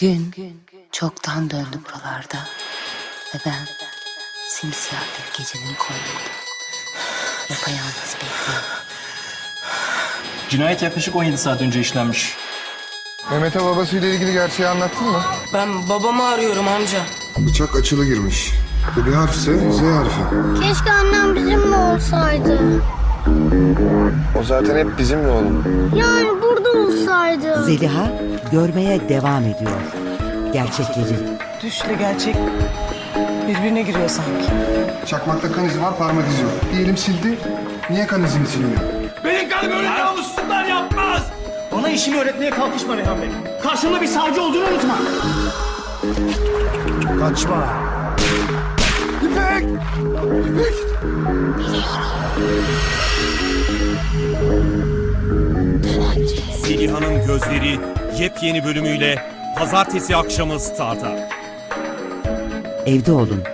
Gün çoktan döndü buralarda ve ben simsiyah bir gecenin koynunda yapayalnız bekliyorum. Cinayet yaklaşık 17 saat önce işlenmiş. Mehmet'e babasıyla ilgili gerçeği anlattın mı? Ben babamı arıyorum amca. Bıçak açılı girmiş. Bu bir harfse Z harfi. Keşke annem bizimle olsaydı. O zaten hep bizimle oğlum. Yani burada olsaydı. Zeliha görmeye devam ediyor. Gerçekleri. Düşle gerçek birbirine giriyor sanki. Çakmakta kan izi var parmak izi yok. Diyelim sildi. Niye kan izini silmiyor? Benim karım öyle namussuzlar yapmaz. Bana işimi öğretmeye kalkışma Reyhan Bey. Karşımda bir savcı olduğunu unutma. Kaçma. İpek! İpek! Zeliha'nın Gözleri yepyeni bölümüyle pazartesi akşamı Star'da. Evde olun.